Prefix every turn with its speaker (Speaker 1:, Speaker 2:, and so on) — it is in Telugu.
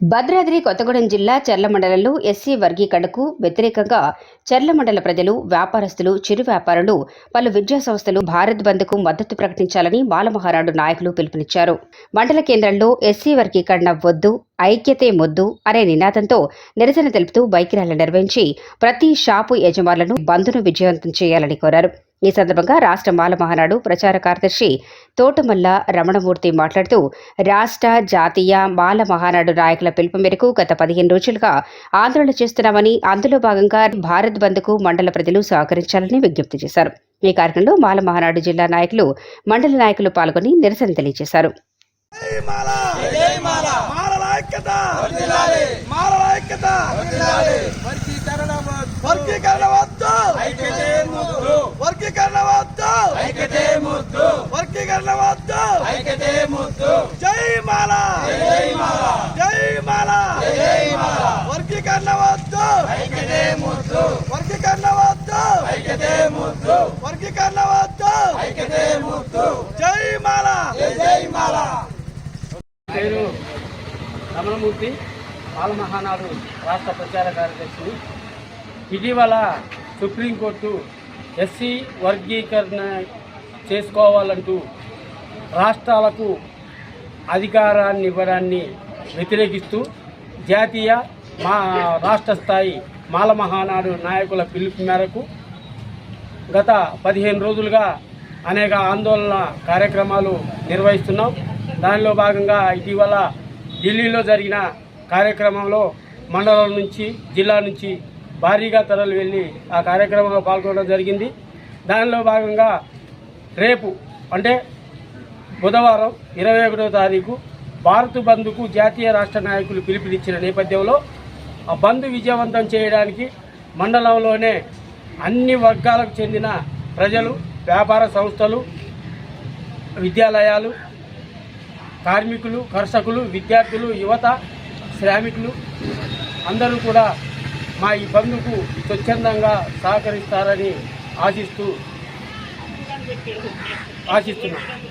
Speaker 1: భద్రాద్రి కొత్తగూడెం జిల్లా చర్ల మండలంలో ఎస్సీ వర్గీకరణకు వ్యతిరేకంగా చర్ల మండల ప్రజలు వ్యాపారస్తులు చిరు వ్యాపారులు పలు విద్యా సంస్థలు భారత్ బంద్కు మద్దతు ప్రకటించాలని మాలమహానాడు నాయకులు పిలుపునిచ్చారు. మండల కేంద్రంలో ఎస్సీ వర్గీకరణ వద్దు ఐక్యతే ముద్దు అనే నినాదంతో నిరసన తెలుపుతూ బైక్ ర్యాలీ నిర్వహించి ప్రతి షాపు యజమానులను బంద్ను విజయవంతం చేయాలని కోరారు. ఈ సందర్భంగా రాష్ట్ర మాల మహానాడు ప్రచార కార్యదర్శి తోటమల్ల రమణమూర్తి మాట్లాడుతూ రాష్ట్ర జాతీయ మాల మహానాడు నాయకుల పిలుపు మేరకు గత పదిహేను రోజులుగా ఆందోళన చేస్తున్నామని అందులో భాగంగా భారత్ బంద్కు మండల ప్రజలు సహకరించాలని విజ్ఞప్తి చేశారు. ఈ కార్యక్రమంలో మాల మహానాడు జిల్లా నాయకులు మండల నాయకులు పాల్గొని నిరసన తెలియజేశారు.
Speaker 2: మాల! వర్గీకరణ వర్గీకరణ వద్దు ఐక్యతే ముద్దు వర్గీకరణ వద్దు ఐక్యతే ముద్దు వర్గీకరణ వద్దు ఐక్యతే ముద్దు జై మాల. జై మాల. జై మాల. జై మాల. వర్గీకరణ వద్దు ఐక్యతే ముద్దు వర్గీకరణ వద్దు ఐక్యతే ముద్దు వర్గీకరణ వద్దు ఐక్యతే ముద్దు జై మాల. జై మాల.
Speaker 3: పేరు రమణమూర్తి బాలమహానాడు రాష్ట్ర ప్రచార కార్యదర్శిని. ఇటీవల సుప్రీంకోర్టు ఎస్సీ వర్గీకరణ చేసుకోవాలంటూ రాష్ట్రాలకు అధికారాన్ని ఇవ్వడాన్ని వ్యతిరేకిస్తూ జాతీయ మా రాష్ట్ర స్థాయి మాల మహానాడు నాయకుల పిలుపు మేరకు గత పదిహేను రోజులుగా అనేక ఆందోళన కార్యక్రమాలు నిర్వహిస్తున్నాం. దానిలో భాగంగా ఇటీవల ఢిల్లీలో జరిగిన కార్యక్రమంలో మండలం నుంచి జిల్లా నుంచి భారీగా తరలి వెళ్ళి ఆ కార్యక్రమంలో పాల్గొనడం జరిగింది. దానిలో భాగంగా రేపు అంటే బుధవారం ఇరవై ఒకటో తారీఖు భారత్ బంద్కు జాతీయ రాష్ట్ర నాయకులు పిలుపునిచ్చిన నేపథ్యంలో ఆ బంద్ విజయవంతం చేయడానికి మండలంలోనే అన్ని వర్గాలకు చెందిన ప్రజలు వ్యాపార సంస్థలు విద్యాలయాలు కార్మికులు కర్షకులు విద్యార్థులు యువత శ్రామికులు అందరూ కూడా మా ఈ బంధుకు స్వచ్ఛందంగా సహకరిస్తారని ఆశిస్తూ ఆశిస్తున్నాం.